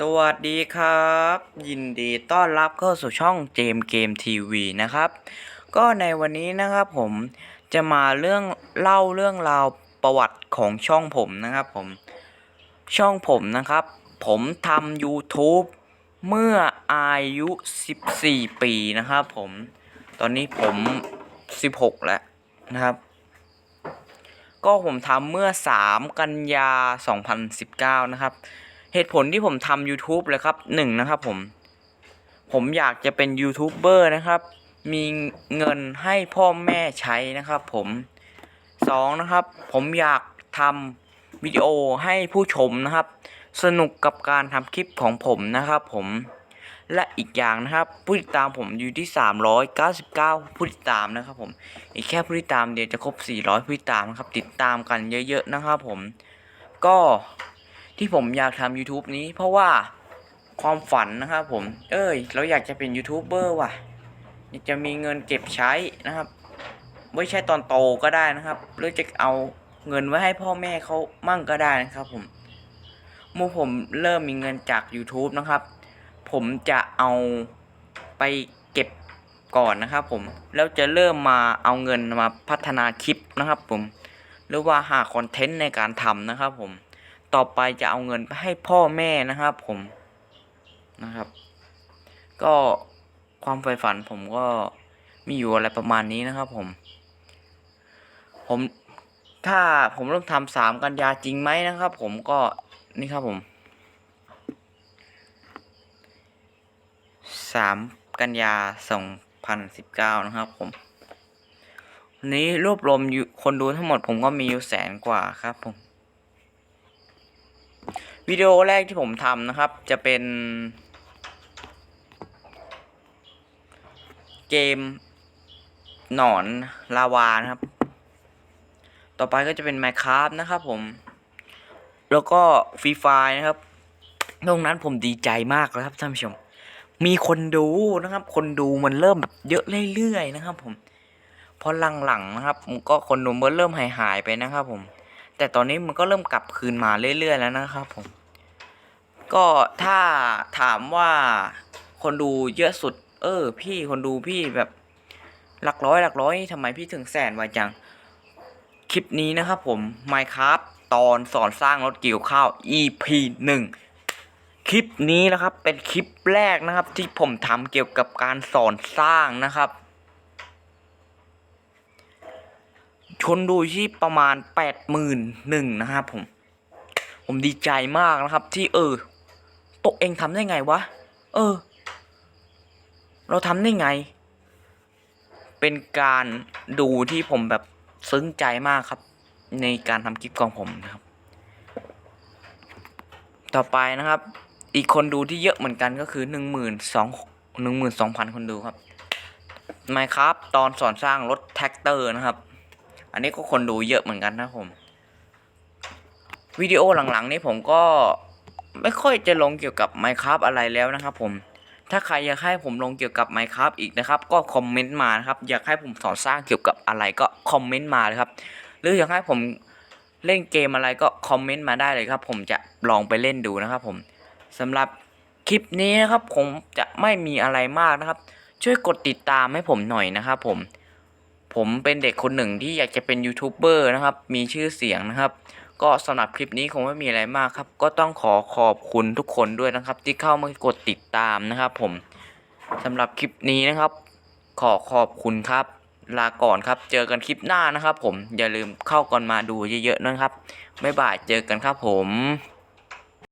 สวัสดีครับ ยินดีต้อนรับเข้าสู่ช่องเจมเกมทีวีนะครับ ก็ในวันนี้นะครับผมจะมาเรื่องเล่าเรื่องราวประวัติของช่องผมนะครับผมช่องผมนะครับ ผมทำ YouTube เมื่ออายุ 14 ปีนะครับผมตอนนี้ผม 16 แล้วนะครับ ก็ผมทำเมื่อ 3 กันยา 2019 นะครับ เหตุผลที่ผมทำ YouTube เลยครับหนึ่งนะครับผม ผมอยากจะเป็นยูทูบเบอร์นะครับ มีเงินให้พ่อแม่ใช้นะครับ ผมสองนะครับ ผมอยากทำวิดีโอให้ผู้ชมนะครับ สนุกกับการทำคลิปของผมนะครับ ผมและอีกอย่างนะครับผู้ติดตามผมอยู่ที่ 399 ผู้ติดตามนะครับ ผม อีกแค่ผู้ติดตามเดียวจะครบ 400 ผู้ติดตามนะครับ ติดตามกันเยอะ ๆ นะครับ ผม ก็ ที่ผมอยากทำ YouTube นี้ เพราะว่าความฝันนะครับผม เอ้ย เราอยากจะเป็นยูทูบเบอร์ว่ะอยากจะมีเงินเก็บใช้นะครับไม่ใช่ตอนโตก็ได้นะครับหรือจะเอาเงินไว้ให้พ่อแม่เขามั่งก็ได้นะครับผมเมื่อผมเริ่มมีเงินจาก YouTube นะครับ ผมจะเอาไปเก็บก่อนนะครับผม แล้วจะเริ่มมาเอาเงินมาพัฒนาคลิปนะครับผม หรือว่าหาคอนเทนต์ในการทำนะครับผม ต่อไปจะเอาเงินไปให้พ่อแม่นะครับ ผมนะครับ ก็ความใฝ่ฝันผมก็มีอยู่อะไรประมาณนี้นะครับ ผม ผมถ้าผมเริ่มทำสามกันยาจริงไหมนะครับ ผมก็นี่ครับผมสามกันยาสองพันสิบเก้านะครับ ผมวันนี้รวบรวมคนดูทั้งหมดผมก็มีอยู่แสนกว่าครับผม วิดีโอแรกที่ผมทำนะครับ จะเป็น เกม หนอนลาวานะครับ ต่อไปก็จะเป็น Minecraft นะครับผม แล้วก็ฟรีไฟนะครับตรงนั้นผมดีใจมากเลยครับท่านผู้ชม มีคนดูนะครับ คนดูมันเริ่มแบบเยอะเรื่อยๆนะครับ ผมพราะหลังๆนะครับก็คนดูมันเริ่มหายหายๆไปนะครับ ผม แต่ตอนนี้มันก็เริ่มกลับคืนมาเรื่อยๆแล้วนะครับผม ก็ถ้าถามว่าคนดูเยอะสุด เออ พี่คนดูพี่แบบหลักร้อยหลักร้อยทำไมพี่ถึงแสนไวจัง คลิปนี้นะครับผม Minecraft ตอนสอนสร้างรถเกี่ยวข้าว EP หนึ่งคลิปนี้นะครับเป็นคลิปแรกนะครับที่ผมทำเกี่ยวกับการสอนสร้างนะครับ ชนดูที่ประมาณแปดหมื่นหนึ่งนะครับผม ผมดีใจมากนะครับ ที่เออ ตกเองทำได้ไงวะ เออ เราทำได้ไง เป็นการดูที่ผมแบบซึ้งใจมากครับ ในการทำคลิปของผมนะครับ ต่อไปนะครับ อีกคนดูที่เยอะเหมือนกันก็คือหนึ่งหมื่นสองหนึ่งหมื่นสองพันคนดูครับไมครับ ตอนสอนสร้างรถแท็กเตอร์นะครับ อันนี้ก็คนดูเยอะเหมือนกันนะครับผม วิดีโอหลังๆ นี้ผมก็ไม่ค่อยจะลงเกี่ยวกับ Minecraft อะไรแล้วนะครับผม ถ้าใครอยากให้ผมลงเกี่ยวกับ Minecraft อีกนะครับ ก็คอมเมนต์มานะครับ อยากให้ผมสอนสร้างเกี่ยวกับอะไรก็คอมเมนต์มาเลยครับ หรืออยากให้ผมเล่นเกมอะไรก็คอมเมนต์มาได้เลยครับ ผมจะลองไปเล่นดูนะครับผมสำหรับคลิปนี้นะครับผมจะไม่มีอะไรมากนะครับ ช่วยกดติดตามให้ผมหน่อยนะครับผม ผมเป็นเด็กคนหนึ่งที่อยากจะเป็นยูทูบเบอร์นะครับ มีชื่อเสียงนะครับ ก็สำหรับคลิปนี้คงไม่มีอะไรมากครับ ก็ต้องขอขอบคุณทุกคนด้วยนะครับ ที่เข้ามากดติดตามนะครับ ผมสำหรับคลิปนี้นะครับ ขอขอบคุณครับ ลาก่อนครับ เจอกันคลิปหน้านะครับ ผมอย่าลืมเข้ากันมาดูเยอะๆนะครับบ๊ายบายเจอกันครับผม